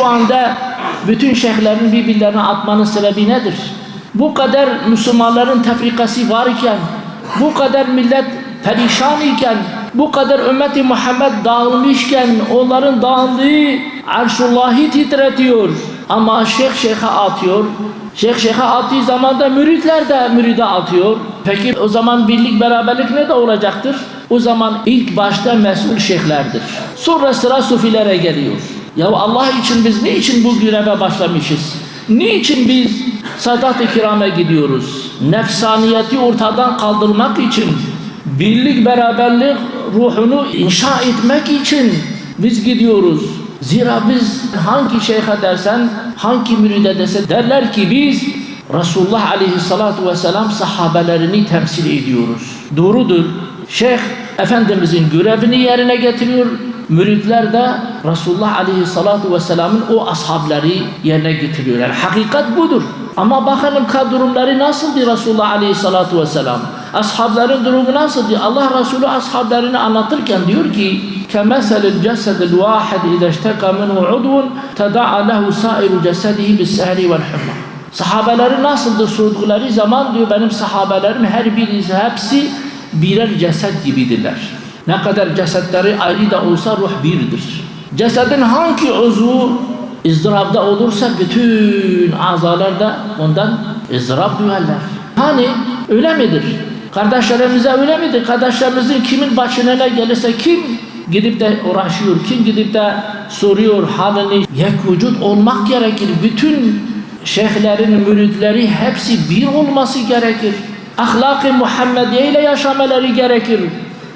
şu anda bütün şeyhlerin birbirlerine atmanın sebebi nedir? Bu kadar Müslümanların tefrikası var iken, bu kadar millet perişan iken, bu kadar ümmeti Muhammed dağılmışken onların dağıldığı arşullahi titretiyor. Ama şeyh şeyhe atıyor. Şeyh şeyhe attığı zaman da müritler de müride atıyor. Peki o zaman birlik beraberlik ne de olacaktır? O zaman ilk başta mesul şeyhlerdir. Sonra sıra sufilere geliyor. Ya Allah için biz niçin bu göreve başlamışız? Niçin biz sadat-ı kirame gidiyoruz? Nefsaniyeti ortadan kaldırmak için, birlik beraberlik ruhunu inşa etmek için biz gidiyoruz. Zira biz hangi şeyhe dersen, hangi müride dese derler ki biz Resulullah aleyhissalatu vesselam sahabelerini temsil ediyoruz. Doğrudur. Şeyh Efendimizin görevini yerine getiriyor Müritler de Resulullah aleyhissalatu vesselamın o ashabları yerine getiriyorlar. Hakikat budur. Ama bakalım durumları nasıldı Resulullah aleyhissalatu vesselam? Ashabların durumu nasıldı? Allah Resulü ashablarını anlatırken diyor ki كَمَثَلِ الْجَسَدِ الْوَاحِدِ اِذَا اشْتَكَ مِنْهُ عُضْوٌ تَدَعَ لَهُ سَائِرُ جَسَدِهِ بِالسَّهْرِ وَالْحُمَّةِ Sahabeleri nasıldı sordukları zaman diyor benim sahabelerim her birisi hepsi birer ceset gibidirler. Ne kadar cesetleri ayrı da olsa ruh birdir. Cesedin hangi uzvu ızdırapta olursa bütün azalar da ondan ızdırap duyarlar. Hani öyle midir? Kardeşlerimize öyle midir? Kardeşlerimizin kimin başına ne gelirse kim gidip de uğraşıyor, kim gidip de soruyor halini. Yek vücut olmak gerekir. Bütün şeyhlerin müritleri hepsi bir olması gerekir. Ahlak-ı Muhammediye ile yaşamaları gerekir.